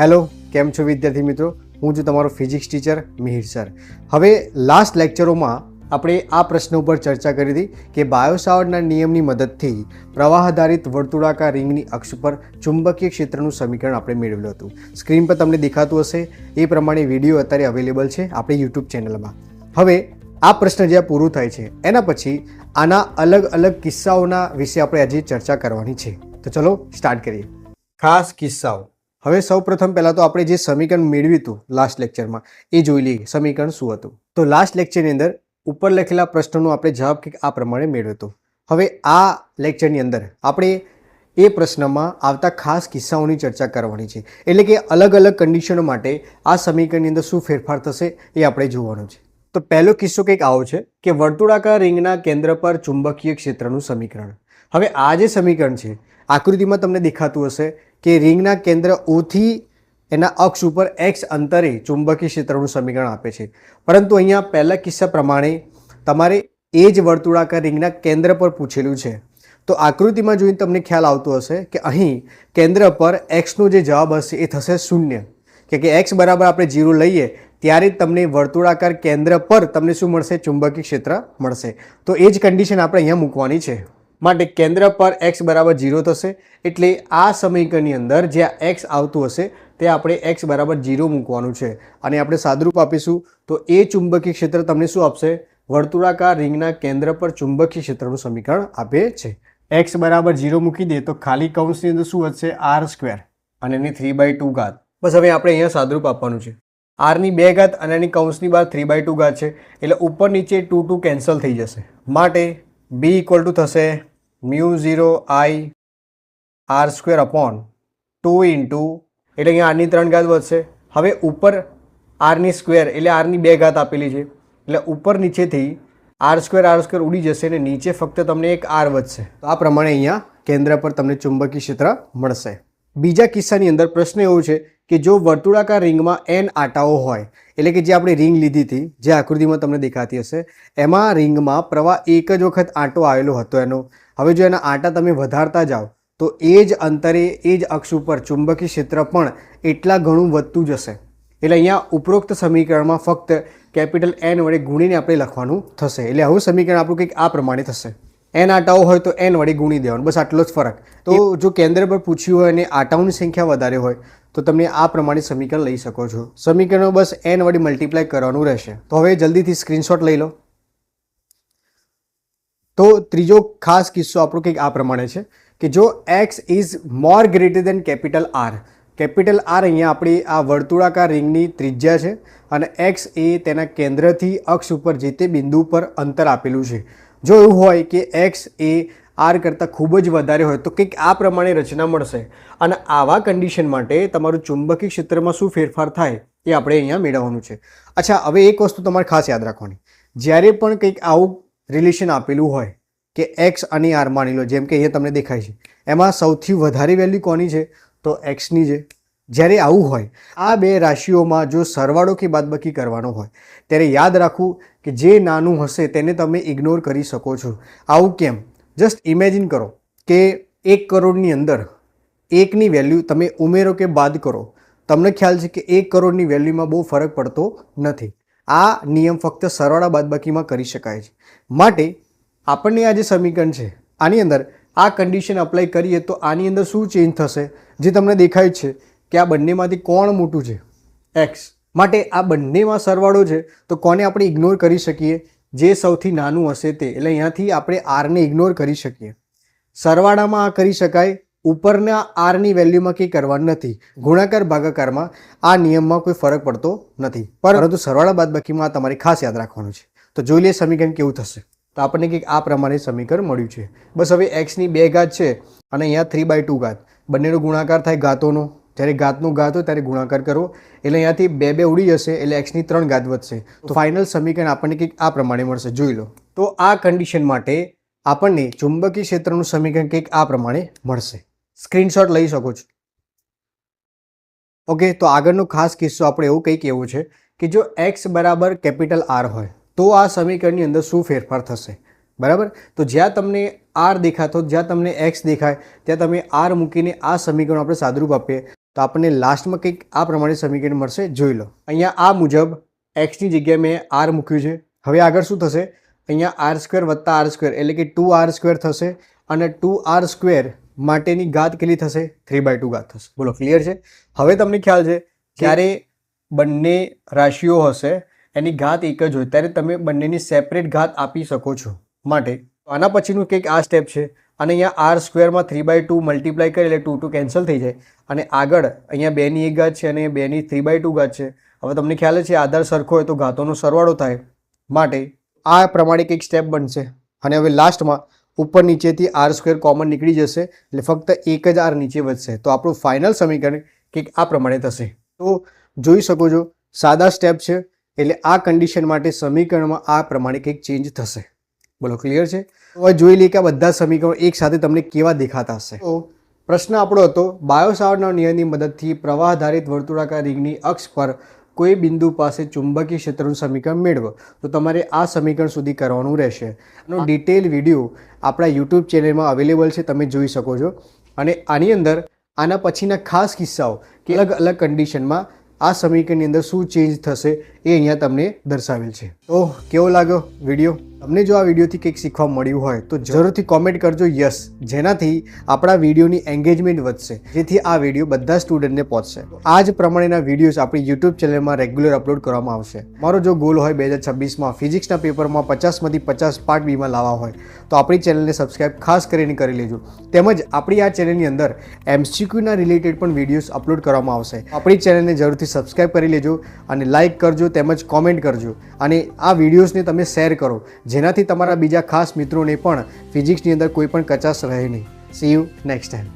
Hello, કેમ છો વિદ્યાર્થી મિત્રો? હું છું તમારો ફિઝિક્સ ટીચર મિહિર સર. હવે લાસ્ટ લેક્ચરોમાં આપણે આ પ્રશ્ન ઉપર ચર્ચા કરી હતી કે બાયોસાવર્ડના નિયમની મદદથી પ્રવાહ આધારિત વર્તુળાકાર રિંગની અક્ષ પર ચુંબકીય ક્ષેત્રનું સમીકરણ આપણે મેળવ્યું હતું. સ્ક્રીન પર તમને દેખાતું હશે, એ પ્રમાણે વીડિયો અત્યારે અવેલેબલ છે આપણી યુટ્યુબ ચેનલમાં. હવે આ પ્રશ્ન જ્યાં પૂરું થાય છે, એના પછી આના અલગ અલગ કિસ્સાઓના વિશે આપણે આજે ચર્ચા કરવાની છે. તો ચલો સ્ટાર્ટ કરીએ. ખાસ કિસ્સાઓ. હવે સૌ પ્રથમ પહેલાં તો આપણે જે સમીકરણ મેળવ્યું હતું લાસ્ટ લેક્ચરમાં એ જોઈ લઈએ સમીકરણ શું હતું. તો લાસ્ટ લેક્ચરની અંદર ઉપર લખેલા પ્રશ્નનો આપણે જવાબ કંઈક આ પ્રમાણે મેળવ્યો હતો. હવે આ લેક્ચરની અંદર આપણે એ પ્રશ્નમાં આવતા ખાસ કિસ્સાઓની ચર્ચા કરવાની છે. એટલે કે અલગ અલગ કન્ડિશનો માટે આ સમીકરણની અંદર શું ફેરફાર થશે એ આપણે જોવાનું છે. તો પહેલો કિસ્સો કંઈક આવો છે કે વર્તુળાકાર રિંગના કેન્દ્ર પર ચુંબકીય ક્ષેત્રનું સમીકરણ. હવે આ જે સમીકરણ છે, આકૃતિમાં તમને દેખાતું હશે કે રિંગના કેન્દ્ર ઓથી એના અક્ષ ઉપર એક્સ અંતરે ચુંબકીય ક્ષેત્રનું સમીકરણ આપે છે. પરંતુ અહીંયા પહેલા કિસ્સા પ્રમાણે તમારે એ જ વર્તુળાકાર રિંગના કેન્દ્ર પર પૂછેલું છે. તો આકૃતિમાં જોઈને તમને ખ્યાલ આવતો હશે કે અહીં કેન્દ્ર પર એક્સનો જે જવાબ હશે એ થશે શૂન્ય. કે કે એક્સ બરાબર આપણે જીરો લઈએ, ત્યારે તમને વર્તુળાકાર કેન્દ્ર પર તમને શું મળશે? ચુંબકીય ક્ષેત્ર મળશે. તો એ જ કન્ડિશન આપણે અહીંયા મૂકવાની છે. માટે કેન્દ્ર પર એક્સ બરાબર જીરો થશે. એટલે આ સમીકરણની અંદર જ્યાં એક્સ આવતું હશે, તે આપણે એક્સ બરાબર જીરો મૂકવાનું છે. અને આપણે સાદરૂપ આપીશું. તો એ ચુંબકીય ક્ષેત્ર તમને શું આપશે? વર્તુળાકાર રિંગના કેન્દ્ર પર ચુંબકીય ક્ષેત્રનું સમીકરણ આપે છે. એક્સ બરાબર જીરો મૂકી દે તો ખાલી કૌંસની અંદર શું વધશે? આર સ્ક્વેર અને એની થ્રી બાય ટુ ઘાત. બસ હવે આપણે અહીંયા સાદરૂપ આપવાનું છે. આરની બે ઘાત અને એની કૌંસની બહાર થ્રી બાય ટુ ઘાત છે. એટલે ઉપર નીચે ટુ ટુ કેન્સલ થઈ જશે. માટે બી ઇક્વલ ટુ થશે mu zero I R square upon two into એટલે અહીંયા આરની ત્રણ ઘાત વધશે. હવે ઉપર આરની સ્ક્વેર એટલે આરની બે ઘાત આપેલી છે. એટલે ઉપર નીચેથી આર સ્ક્વેર આર સ્ક્વેર ઉડી જશે અને નીચે ફક્ત તમને એક આર વધશે. તો આ પ્રમાણે અહીંયા કેન્દ્ર પર તમને ચુંબકીય ક્ષેત્ર મળશે. બીજા કિસ્સાની અંદર પ્રશ્ન એવો છે કે જો વર્તુળાકાર રિંગમાં એન આટાઓ હોય, એટલે કે જે આપણે રિંગ લીધી હતી, જે આકૃતિમાં તમને દેખાતી હશે, એમાં રિંગમાં પ્રવાહ એક જ વખત આંટો આવેલો હતો એનો. હવે જો એના આંટા તમે વધારતા જાઓ, તો એ જ અંતરે, એ જ અક્ષ ઉપર ચુંબકીય ક્ષેત્ર પણ એટલા ઘણું વધતું જશે. એટલે અહીંયા ઉપરોક્ત સમીકરણમાં ફક્ત કેપિટલ એન વડે ગુણીને આપણે લખવાનું થશે. એટલે આવું સમીકરણ આપણું કંઈક આ પ્રમાણે થશે. એન આટાઓ હોય તો એન વડે ગુણી દેવાનું. બસ આટલો જ ફરક. તો જો કેન્દ્ર પર પૂછ્યું હોય અને આટાઓની સંખ્યા વધારે હોય તો તમે આ પ્રમાણે સમીકરણ લઈ શકો છો. સમીકરણો બસ એન વડે મલ્ટીપ્લાય કરવાનું રહેશે. તો હવે જલ્દીથી સ્ક્રીનશોટ લઈ લો. તો ત્રીજો ખાસ કિસ્સો આપણો કંઈક આ પ્રમાણે છે કે જો x is more greater than capital R capital R અહીંયા આપણી આ વર્તુળાકાર રિંગની ત્રિજ્યા છે અને એક્સ એ તેના કેન્દ્રથી અક્ષ ઉપર જે તે બિંદુ પર અંતર આપેલું છે. જો એવું હોય કે એક્સ એ આર કરતાં ખૂબ જ વધારે હોય તો કંઈક આ પ્રમાણે રચના મળશે. અને આવા કન્ડિશન માટે તમારું ચુંબકીય ક્ષેત્રમાં શું ફેરફાર થાય એ આપણે અહીંયા મેળવવાનું છે. અચ્છા, હવે એક વસ્તુ તમારે ખાસ યાદ રાખવાની. જ્યારે પણ કંઈક આવું રિલેશન આપેલું હોય કે એક્સ અને આર માની લો, જેમ કે અહીંયા તમને દેખાય છે, એમાં સૌથી વધારે વેલ્યુ કોની છે? તો એક્સની છે. જ્યારે આવું હોય, આ બે રાશિઓમાં જો સરવાળો કે બાદબાકી કરવાનો હોય, ત્યારે યાદ રાખવું કે જે નાનું હશે તેને તમે ઇગ્નોર કરી શકો છો. આવું કેમ? જસ્ટ ઇમેજિન કરો કે એક કરોડની અંદર એકની વેલ્યુ તમે ઉમેરો કે બાદ કરો, તમને ખ્યાલ છે કે એક કરોડની વેલ્યુમાં બહુ ફરક પડતો નથી. આ નિયમ ફક્ત સરવાળા બાદબાકીમાં કરી શકાય છે. માટે આપણને આ જે સમીકરણ છે, આની અંદર આ કન્ડિશન અપ્લાય કરીએ તો આની અંદર શું ચેન્જ થશે? જે તમને દેખાય છે કે આ બંનેમાંથી કોણ મોટું છે? એક્સ માટે આ બંનેમાં સરવાળો છે તો કોને આપણે ઇગ્નોર કરી શકીએ? જે સૌથી નાનું હશે તે. એટલે અહીંયાથી આપણે આરને ઇગ્નોર કરી શકીએ. સરવાળામાં આ કરી શકાય. ઉપરના આરની વેલ્યુમાં કંઈ કરવાનું નથી. ગુણાકાર, ભાગાકારમાં આ નિયમમાં કોઈ ફરક પડતો નથી. પરંતુ સરવાળા બાદબાકીમાં આ તમારે ખાસ યાદ રાખવાનું છે. તો જોઈ લઈએ સમીકરણ કેવું થશે. તો આપણને કંઈક આ પ્રમાણે સમીકરણ મળ્યું છે. બસ હવે એક્સની બે ઘાત છે અને અહીંયા થ્રી બાય ટુ ઘાત. બંનેનો ગુણાકાર થાય ઘાતોનો. જ્યારે ઘાતનું ઘાત હોય ત્યારે ગુણાકાર કરો. એટલે અહીંયાથી બે બે ઉડી જશે એટલે એક્સની ત્રણ ઘાત વધશે. તો ફાઇનલ સમીકરણ આપણને કંઈક આ પ્રમાણે મળશે. જોઈ લો. તો આ કન્ડિશન માટે આપણને ચુંબકીય ક્ષેત્રનું સમીકરણ કંઈક આ પ્રમાણે મળશે. સ્ક્રીનશોટ લઈ શકો છો. ઓકે તો આગળનો ખાસ કિસ્સો આપણે એવું કંઈક એવું છે કે જો એક્સ બરાબર કેપિટલ આર હોય તો આ સમીકરણની અંદર શું ફેરફાર થશે? બરાબર? તો જ્યાં તમને આર દેખાતો જ્યાં તમને એક્સ દેખાય ત્યાં તમે આર મૂકીને આ સમીકરણ આપણે સાદરૂપ આપીએ. તો આપણને લાસ્ટમાં કંઈક આ પ્રમાણે સમીકરણ મળશે, જોઈ લો. અહીંયા આ મુજબ એક્સની જગ્યાએ મેં આર મૂક્યું છે. હવે આગળ શું થશે? અહીંયા આર સ્ક્વેર વત્તા આર સ્ક્વેર એટલે કે ટુ આર સ્ક્વેર થશે અને ટુ આર સ્ક્વેર માટેની ઘાત કેટલી થશે? થ્રી બાય ટુ ઘાત થશે. બોલો ક્લિયર છે? હવે તમને ખ્યાલ છે, જ્યારે બંને રાશિઓ હશે, એની ઘાત એક જ હોય, ત્યારે તમે બંનેની સેપરેટ ઘાત આપી શકો છો માટે. આના પછીનું કંઈક આ સ્ટેપ છે. અને અહીંયા આર સ્ક્વેરમાં થ્રી બાય ટુ મલ્ટીપ્લાય કરીએ એટલે ટુ ટુ કેન્સલ થઈ જાય. અને આગળ અહીંયા બેની એક ઘાત છે અને બેની થ્રી બાય ટુ ઘાત છે. હવે તમને ખ્યાલ છે, આધાર સરખો હોય તો ઘાતોનો સરવાળો થાય. માટે આ પ્રમાણે કંઈક સ્ટેપ બનશે. અને હવે લાસ્ટમાં ઉપર નીચેથી આર સ્ક્વેર કોમન નીકળી જશે, એટલે ફક્ત એક જ આર નીચે વધશે. તો આપણું ફાઇનલ સમીકરણ કંઈક આ પ્રમાણે થશે. તો જોઈ શકો છો, સાદા સ્ટેપ છે, એટલે આ કન્ડિશન માટે સમીકરણમાં આ પ્રમાણે કંઈક ચેન્જ થશે. બોલો ક્લિયર છે? હવે જોઈ લઈએ કે આ બધા સમીકરણો એક સાથે તમને કેવા દેખાતા હશે. તો પ્રશ્ન આપણો હતો બાયોસાવરના નિયમની મદદથી પ્રવાહધારિત વર્તુળાકાર રિંગની અક્ષ પર કોઈ બિંદુ પાસે ચુંબકીય ક્ષેત્રનું સમીકરણ મેળવો. તો તમારે આ સમીકરણ સુધી કરવાનું રહેશે. આનો ડિટેલ વીડિયો આપણા યુટ્યુબ ચેનલમાં અવેલેબલ છે, તમે જોઈ શકો છો. અને આની અંદર આના પછીના ખાસ કિસ્સાઓ કે અલગ અલગ કન્ડિશનમાં આ સમીકરણની અંદર શું ચેન્જ થશે એ અહીંયા તમને દર્શાવેલ છે. તો કેવો લાગ્યો વીડિયો? તમને જો આ વિડીયોથી કંઈક શીખવા મળ્યું હોય, તો જરૂરથી કોમેન્ટ કરજો યસ. જેનાથી આપણા વિડીયોની એન્ગેજમેન્ટ વધશે, જેથી આ વીડિયો બધા સ્ટુડન્ટને પહોંચશે. આ જ પ્રમાણેના વિડીયોઝ આપણી યુટ્યુબ ચેનલમાં રેગ્યુલર અપલોડ કરવામાં આવશે. મારો જો ગોલ હોય બે હજાર છવ્વીસમાં ફિઝિક્સના પેપરમાં પચાસમાંથી પચાસ પાર્ટ બીમાં લાવવા હોય, તો આપણી ચેનલને સબસ્ક્રાઇબ ખાસ કરીને કરી લેજો. તેમજ આપણી આ ચેનલની અંદર એમસીક્યુના રિલેટેડ પણ વિડીયોઝ અપલોડ કરવામાં આવશે. આપણી ચેનલને જરૂરથી સબસ્ક્રાઇબ કરી લેજો અને લાઇક કરજો તેમજ કોમેન્ટ કરજો. અને આ વિડીયોઝને તમે શેર કરો. જેનાથી તમારા બીજા ખાસ મિત્રોને પણ ફિઝિક્સની અંદર કોઈ પણ કચાશ રહે નહીં. C you next time